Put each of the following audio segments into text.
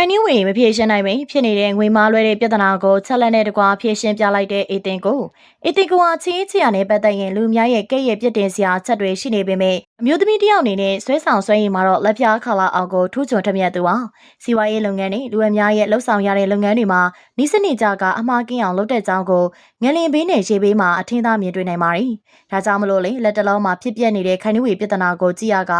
ခိုင်နှင်းဝင်မဖြေရှင်းနိုင်မင်းဖြစ်နေတဲ့ငွေမားလွဲတဲ့ပြဿနာကိုချက်လက်နဲ့တကွာဖြေရှင်းပြလိုက်တဲ့အေတင်ကိုအေတင်ကိုဟာချင်းချီရနဲ့ပတ်သက်ရင်လူအများရဲ့ကဲ့ရဲ့ပြစ်တင်စရာချက်တွေရှိနေပေမဲ့အမျိုးသမီးတစ်ယောက်အနေနဲ့ဆွဲဆောင်ဆွဲရင်မှာတော့လက်ပြားခါလာအောင်ကိုထူးချွန်ထမြတ်သူပါစီဝါရေးလုပ်ငန်းနဲ့လူအများရဲ့လှုပ်ဆောင်ရတဲ့လုပ်ငန်းတွေမှာနီးစနစ်ကြကအမှားကင်းအောင်လုပ်တဲ့ကြောင်းကိုငလင်ဘေးနဲ့ရေဘေးမှာအထင်သာမြင်တွေ့နိုင်ပါတယ်ဒါကြောင့်မလို့လေလက်တလုံးမှာဖြစ်ပျက်နေတဲ့ခိုင်နှင်းဝေပြဿနာကိုကြည့်ရက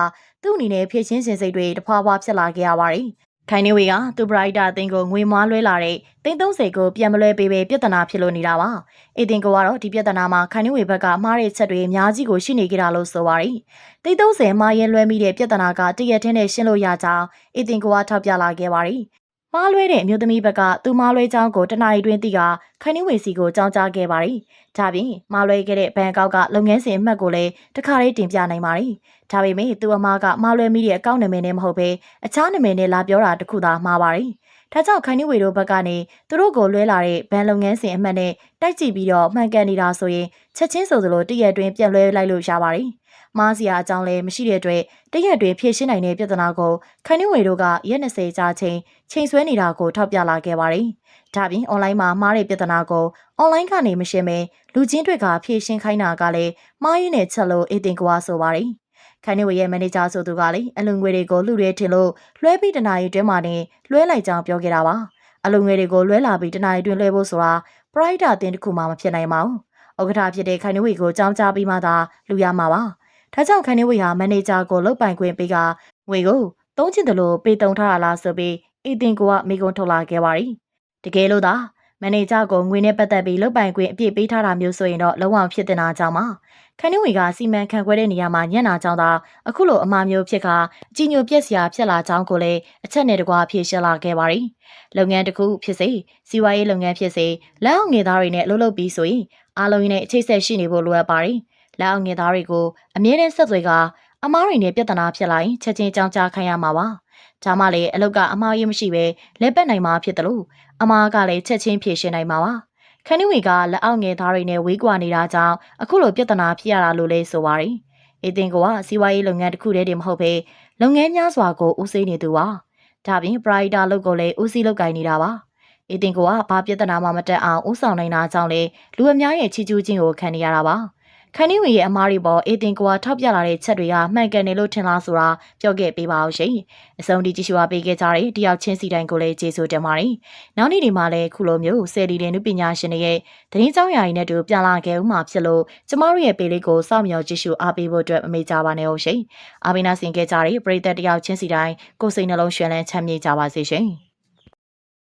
သူ့အနေနဲ့ဖြည့်ချင်းစင်စိတ်တွေတဖွာဖွာဖြစ်လာခဲ့ရပါတယ် ခိုင်နေဝေကသူပရိုက်တာအသင်းကိုငွေမွားလွှဲလာတဲ့သိန်း30ကိုပြန်မလွှဲပေးပဲပြဿနာဖြစ်လို့နေတာပါ။အသင်းကတော့ဒီပြဿနာမှာခိုင်နေဝေဘက်ကမှားတဲ့ချက်တွေအများကြီးကိုရှိနေကြတာလို့ဆိုပါရီ။သိန်း30မှားရင်လွှဲမိတဲ့ပြဿနာကတရက်တည်းနဲ့ရှင်းလို့ရကြောင်းအသင်းကထောက်ပြလာခဲ့ပါရီ။ မှားလွှဲတဲ့အမျိုးသမီးဘက်ကသူမှားလွှဲကြောင်းကိုတနအီတွင်သိကခိုင်နေဝေစီကိုကြောင်းကြားခဲ့ပါရီ။ဒါပြင်မှားလွှဲခဲ့တဲ့ဘန်ကောက်ကလုပ်ငန်းစဉ်အမှတ်ကိုလည်းတခါလေးတင်ပြနိုင်ပါရီ။ဒါပေမဲ့သူ့အမားကမှားလွှဲမိတဲ့အကောင့်နာမည်နဲ့မဟုတ်ဘဲအခြားနာမည်နဲ့လာပြောတာတခုသာမှားပါရီ။ ဒါကြောင့်ခိုင်နေဝေတို့ဘက်ကနေသူတို့ကိုလွှဲလာတဲ့ဘန်လုပ်ငန်းစဉ်အမှတ်နဲ့တိုက်ကြည့်ပြီးတော့မှန်ကန်နေတာဆိုရင်ချက်ချင်းဆိုသလိုတရက်တွင်ပြန်လွှဲလိုက်လို့ရပါရီ။မားစီယာအကြောင်းလည်းမရှိတဲ့အတွက်တရက်တွင်ဖြည့်ရှင်းနိုင်တဲ့ပြဿနာကိုခိုင်နေဝေတို့ကရက်20ကြာချိန်ချိန်ဆွဲနေတာကိုထောက်ပြလာခဲ့ပါရီ။ဒါပြင်အွန်လိုင်းမှာမှားတဲ့ပြဿနာကိုအွန်လိုင်းကနေမရှင်းပဲလူချင်းတွေကဖြည့်ရှင်းခိုင်းတာကလည်းမှားရင်းနဲ့ချက်လို့အတင်ကွာဆိုပါရီ။ ခိုင်နေဝေရဲ့မန်နေဂျာဆိုသူကလည်းအလုံငွေတွေကိုလှူရဲထင်လို့လွှဲပြီးတနာရီတွင်းမှာနေလွှဲလိုက်ကြောင်းပြောခဲ့တာပါ။အလုံငွေတွေကိုလွှဲလာပြီးတနာရီတွင်းလွှဲဖို့ဆိုတာပရိုက်တာအတင်တစ်ခုမှမဖြစ်နိုင်ပါဘူး။ဥက္ကဋ္ဌဖြစ်တဲ့ခိုင်နေဝေကိုကြောင်းကြားပြီးမှသာလူရမှာပါ။ဒါကြောင့်ခိုင်နေဝေဟာမန်နေဂျာကိုလုတ်ပိုင်ခွင့်ပေးကငွေကိုသုံးချင်တယ်လို့ပေးတုံထားတာလားဆိုပြီးအတင်ကမိကုံထုတ်လာခဲ့ပါရီ။တကယ်လို့သာ မန်နေဂျာကိုငွေနဲ့ပတ်သက်ပြီးလုတ်ပိုင်ခွင့်အပြည့်ပေးထားတာမျိုးဆိုရင်တော့လုံးဝဖြစ်တင်တာကြောင့်ပါခန်းနှင်းဝေကစီမံခန့်ခွဲတဲ့နေရာမှာညံ့နာကြောင်းသာအခုလိုအမှားမျိုးဖြစ်ကအကြီးညိုပြက်စရာဖြစ်လာကြောင်းကိုလည်းအချက်နဲ့တကွာဖြေရှင်းလာခဲ့ပါရီလုပ်ငန်းတစ်ခုဖြစ်စေစီးပွားရေးလုပ်ငန်းဖြစ်စေလက်အောင်ငယ်သားတွေနဲ့အလုပ်လုပ်ပြီးဆိုရင်အားလုံးနဲ့အချိတ်ဆက်ရှိနေဖို့လိုအပ်ပါရီလက်အောင်ငယ်သားတွေကိုအမြဲတမ်းဆက်သွယ်က အမားတွေနဲ့ပြဿနာဖြစ်လာရင်ချက်ချင်းကြောင်းကြားခိုင်းရမှာပါဒါမှလည်းအလုတ်ကအမှားရမရှိပဲလက်ပတ်နိုင်မှာဖြစ်တယ်လို့အမားကလည်းချက်ချင်းဖြေရှင်းနိုင်မှာပါခန်းနှဝေကလက်အောက်ငယ်သားတွေနဲ့ဝေးကွာနေတာကြောင့်အခုလိုပြဿနာဖြစ်ရတာလို့လဲဆိုပါရီအေတင်ကစီးပွားရေးလုပ်ငန်းတစ်ခုတည်းတည်းမဟုတ်ဘဲလုပ်ငန်းများစွာကိုဦးစိနေသူပါဒါပြင်ပရိုက်တာလုပ်ကိုလည်းဦးစီးလုပ်ကိုင်နေတာပါအေတင်ကဘာပြဿနာမှမတက်အောင်ဦးဆောင်နိုင်တာကြောင့်လေလူအများရဲ့ချီကျူးခြင်းကိုခံနေရတာပါ ခန်းင်းဝင်ရဲ့အမားတွေပေါ်အေတင်ကွာထောက်ပြလာတဲ့ချက်တွေကမှန်ကန်တယ်လို့ထင်လားဆိုတာပြောခဲ့ပေးပါအောင်ရှင်။အဆုံးထိကြည့်ရှုအားပေးခဲ့ကြတဲ့တယောက်ချင်းစီတိုင်းကိုလည်းကျေးဇူးတင်ပါတယ်။နောက်နေ့ဒီမှာလည်းခုလိုမျိုးဆယ်လီတဲ့နုပညာရှင်တွေရဲ့သတင်းကြောင်းရာတွေနဲ့တူပြန်လာခဲ့ဦးမှာဖြစ်လို့ကျမတို့ရဲ့ပေလေးကိုစောင့်မျှော်ကြည့်ရှုအားပေးဖို့အတွက်မမေ့ကြပါနဲ့ဟုတ်ရှင်။အားပေးနာဆင်ခဲ့ကြတဲ့ပရိသတ်တယောက်ချင်းစီတိုင်းကိုယ်စိတ်နှလုံးရွှင်လန်းချမ်းမြေ့ကြပါစေရှင်။